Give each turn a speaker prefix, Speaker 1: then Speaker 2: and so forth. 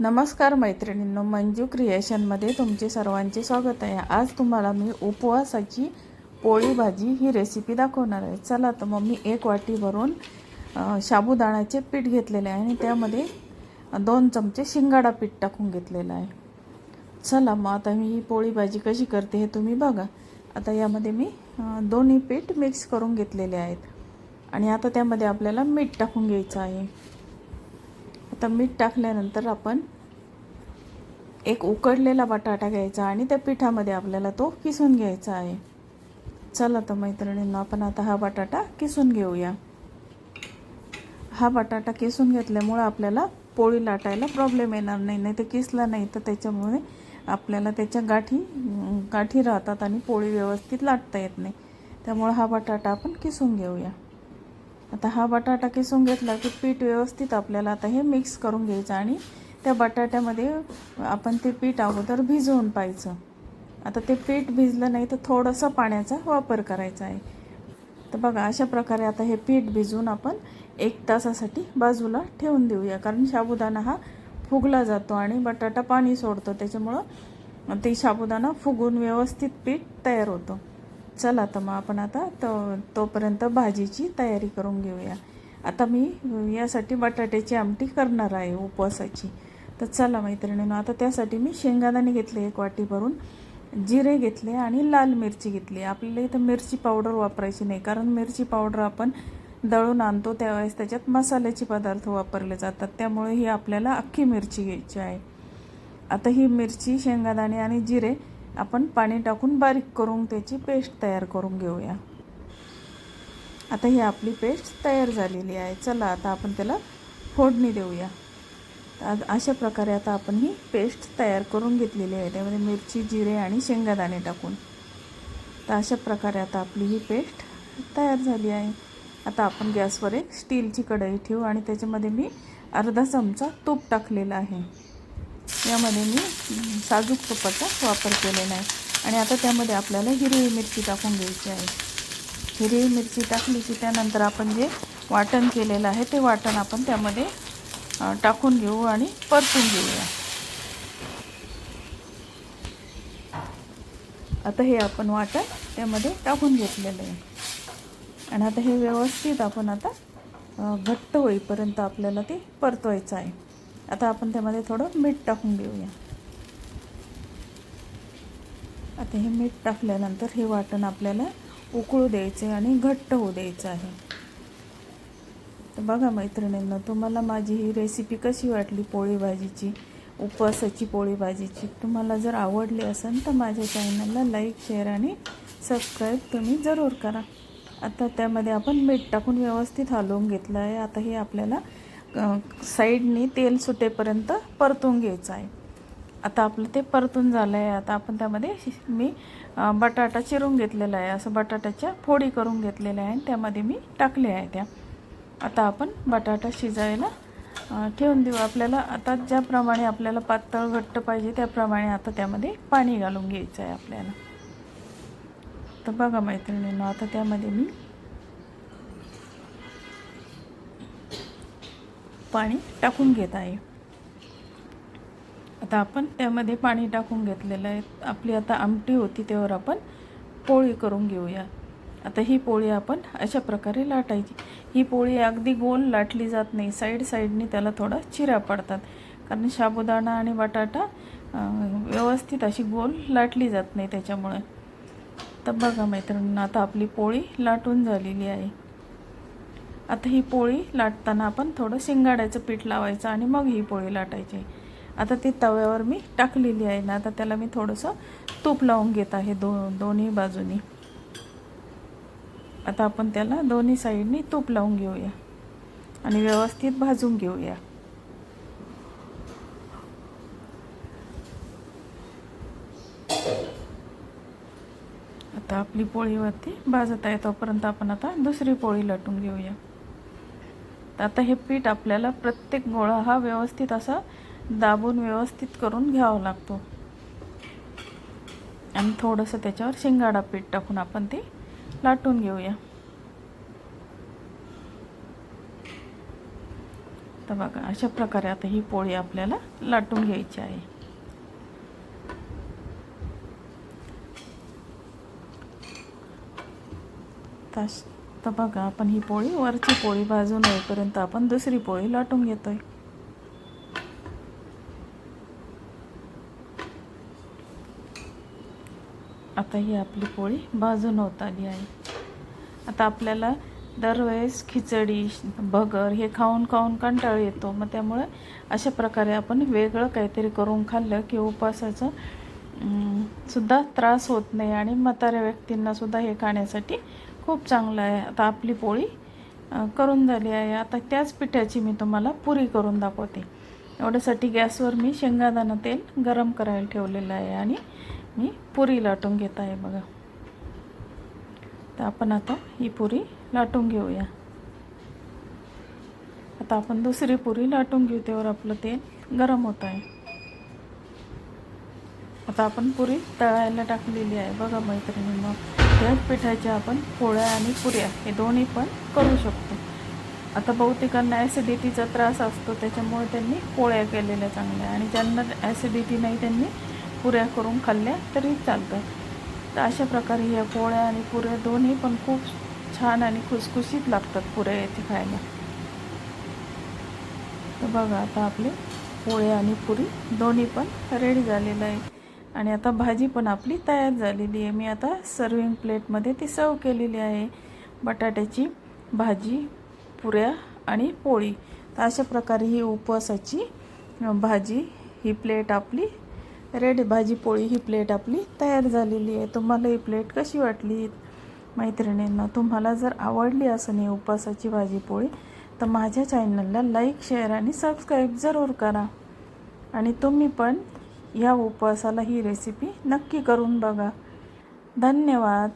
Speaker 1: नमस्कार मैत्रिणींनो मंजू क्रिएशनमध्ये तुमचे सर्वांचे स्वागत आहे. आज तुम्हाला मी उपवासाची पोळी भाजी ही रेसिपी दाखवणार आहे. चला तर मग मी एक वाटी भरून अ, पीठ घेतलेले आहे आणि त्यामध्ये दोन चमचे शिंगाडा पीठ टाकून घेतलेलं आहे. चला मग आता मी ही पोळी भाजी कशी करते हे तुम्ही बघा. आता यामध्ये मी दोन्ही पीठ मिक्स करून घेतलेले आहेत. आणि आता त्यामध्ये आपल्याला मीठ टाकून घ्यायचं आहे. आता मीठ टाकल्यानंतर आपण एक उकडलेला बटाटा घ्यायचा आणि त्या पिठामध्ये आपल्याला तो किसून घ्यायचा आहे. चला तर मैत्रिणींना आपण आता हा बटाटा किसून घेऊया. हा बटाटा किसून घेतल्यामुळं आपल्याला पोळी लाटायला प्रॉब्लेम येणार नाही. नाही तर किसला नाही तर त्याच्यामुळे आपल्याला त्याच्या गाठी गाठी राहतात आणि पोळी व्यवस्थित लाटता येत नाही. त्यामुळं हा बटाटा आपण किसून घेऊया. आता हा बटाटा किसून घेतला की पीठ व्यवस्थित आपल्याला आता हे मिक्स करून घ्यायचं आणि त्या बटाट्यामध्ये आपण ते पीठ अगोदर भिजवून पाहायचं. आता ते पीठ भिजलं नाही तर थोडंसं पाण्याचा वापर करायचा आहे. तर बघा अशा प्रकारे आता हे पीठ भिजवून आपण एक तासासाठी बाजूला ठेवून देऊया. कारण साबुदाणा हा फुगला जातो आणि बटाटा पाणी सोडतो. त्याच्यामुळं ते साबुदाणा फुगून व्यवस्थित पीठ तयार होतं. चला तर मग आपण आता तो तोपर्यंत भाजीची तयारी करून घेऊया. आता मी यासाठी बटाट्याची आमटी करणार आहे उपवासाची. तर चला मैत्रिणीनं आता त्यासाठी मी शेंगादाणे घेतले एक वाटी भरून जिरे घेतले आणि लाल मिरची घेतली. आपल्याला इथं मिरची पावडर वापरायची नाही कारण मिरची पावडर आपण दळून आणतो त्यावेळेस त्याच्यात मसाल्याचे पदार्थ वापरले जातात. त्यामुळे ही आपल्याला अख्खी मिरची घ्यायची आहे. आता ही मिरची शेंगादाणे आणि जिरे आपण पाणी टाकून बारीक करून त्याची पेस्ट तयार करून घेऊया. आता ही आपली पेस्ट तयार झालेली आहे. चला आता आपण त्याला फोडणी देऊया. अशा प्रकारे आता आपण ही पेस्ट तयार करून घेतलेली आहे. त्यामध्ये मिरची जिरे आणि शेंगादाणे टाकून. तर अशा प्रकारे आता आपली ही पेस्ट तयार झाली आहे. आता आपण गॅसवर एक स्टीलची कढई ठेवू आणि त्याच्यामध्ये मी अर्धा चमचा तूप टाकलेला आहे. यामध्ये मी साजूक तुपाचा वापर केलेला आहे. आणि आता त्यामध्ये आपल्याला हिरवी मिरची टाकून घ्यायची आहे. हिरवी मिरची टाकली की त्यानंतर आपण जे वाटण केलेलं आहे ते वाटण आपण त्यामध्ये टाकून घेऊ आणि परतून घेऊया. आता हे आपण वाटण त्यामध्ये टाकून घेतलेलं आहे. आणि आता हे व्यवस्थित आपण आता घट्ट होईपर्यंत आपल्याला ते परतवायचं आहे. आता आपण त्यामध्ये थोडं मीठ टाकून घेऊया. आता हे मीठ टाकल्यानंतर हे वाटण आपल्याला उकळू द्यायचे आणि घट्ट होऊ द्यायचं आहे. तर बघा मैत्रिणींना तुम्हाला माझी ही रेसिपी कशी वाटली पोळी भाजीची उपवासाची पोळी भाजीची तुम्हाला जर आवडली असेल तर माझ्या चॅनलला लाईक शेअर आणि सबस्क्राईब तुम्ही जरूर करा. आता त्यामध्ये आपण मीठ टाकून व्यवस्थित हलवून घेतलं आहे आता हे आपल्याला साईडनी तेल सुटेपर्यंत परतून घ्यायचं आहे. आता आपलं ते परतून झालं आहे आता आपण त्यामध्ये शि- मी बटाटा चिरून घेतलेला आहे. असं बटाट्याच्या फोडी करून घेतलेल्या आहे आणि त्यामध्ये मी टाकले आहे त्या. आता आपण बटाटा शिजायला ठेवून देऊ. आपल्याला आता ज्याप्रमाणे आपल्याला पातळ घट्ट पाहिजे त्याप्रमाणे आता त्यामध्ये पाणी घालून घ्यायचं आहे आपल्याला. तर बघा मैत्रिणींना आता त्यामध्ये मी पाणी टाकून घेत आहे. आता आपण त्यामध्ये पाणी टाकून घेतलेलं आहे. आपली आता आमटी होती त्यावर आपण पोळी करून घेऊया. आता ही पोळी आपण अशा प्रकारे लाटायची. ही पोळी अगदी गोल लाटली जात नाही. साईड साईडनी त्याला थोडा चिरा पडतात. कारण साबुदाणा आणि बटाटा व्यवस्थित अशी गोल लाटली जात नाही त्याच्यामुळे. तर बघा मैत्रिणींना आता आपली पोळी लाटून झालेली आहे. आता ही पोळी लाटताना आपण थोडं शिंगाड्याचं पीठ लावायचं आणि मग ही पोळी लाटायची. आता ती तव्यावर मी टाकलेली आहे ना आता त्याला मी थोडंसं तूप लावून घेत आहे दो दोन्ही बाजूनी. आता आपण त्याला दोन्ही साईडनी तूप लावून घेऊया आणि व्यवस्थित भाजून घेऊया. आता आपली पोळीवरती भाजत आहे तोपर्यंत आपण आता दुसरी पोळी लाटून घेऊया. तर आता हे पीठ आपल्याला प्रत्येक गोळा हा व्यवस्थित असा दाबून व्यवस्थित करून घ्यावा लागतो. आणि थोडंसं त्याच्यावर शिंगाडा पीठ टाकून आपण ते लाटून घेऊया. तर बघा अशा प्रकारे आता ही पोळी आपल्याला लाटून घ्यायची आहे. तास तर बघा आपण ही पोळी वरची पोळी भाजून येईपर्यंत आपण दुसरी पोळी लाटून घेतोय. आता ही आपली पोळी भाजून होत आली आहे. आता आपल्याला दरवेळेस खिचडी भगर हे खाऊन खाऊन कंटाळ येतो. मग त्यामुळे अशा प्रकारे आपण वेगळं काहीतरी करून खाल्लं की उपवासाचं सुद्धा त्रास होत नाही आणि म्हाताऱ्या व्यक्तींना सुद्धा हे खाण्यासाठी खूप चांगलं आहे. आता आपली पोळी करून झाली आहे. आता त्याच पिठाची मी तुम्हाला पुरी करून दाखवते. एवढ्यासाठी गॅसवर मी शेंगादाणा तेल गरम करायला ठेवलेलं आहे आणि मी पुरी लाटून घेत आहे बघा. तर आपण आता ही पुरी लाटून घेऊया. आता आपण दुसरी पुरी लाटून घेऊ त्यावर आपलं तेल गरम होत आहे. आता आपण पुरी तळायला टाकलेली आहे. बघा मैत्रिणी मग त्याच पिठाच्या आपण पोळ्या आणि पुऱ्या हे दोन्ही पण करू शकतो. आता बहुतेकांना ॲसिडिटीचा त्रास असतो त्याच्यामुळे त्यांनी पोळ्या केलेल्या चांगल्या आणि ज्यांना ॲसिडिटी नाही त्यांनी पुऱ्या करून खाल्ल्या तरी चालतं तर अशा प्रकारे ह्या पोळ्या आणि पुऱ्या दोन्ही पण खूप छान आणि खुसखुशीत लागतात पुऱ्या येथे खायला. तर बघा आता आपले पोळ्या आणि पुरी दोन्ही पण रेडी झालेलं आहे. आणि आता भाजी पण आपली तयार झालेली आहे. मी आता सर्विंग प्लेटमध्ये ती सर्व केलेली आहे. बटाट्याची भाजी पुऱ्या आणि पोळी. तर अशा प्रकारे ही उपवासाची भाजी ही प्लेट आपली रेडी भाजी पोळी ही प्लेट आपली तयार झालेली आहे. तुम्हाला ही प्लेट कशी वाटली? मैत्रिणींना तुम्हाला जर आवडली असं नाही उपवासाची भाजी पोळी तर माझ्या चॅनलला लाईक शेअर आणि सबस्क्राईब जरूर करा. आणि तुम्ही पण या उपवासाला ही रेसिपी नक्की करून बघा. धन्यवाद.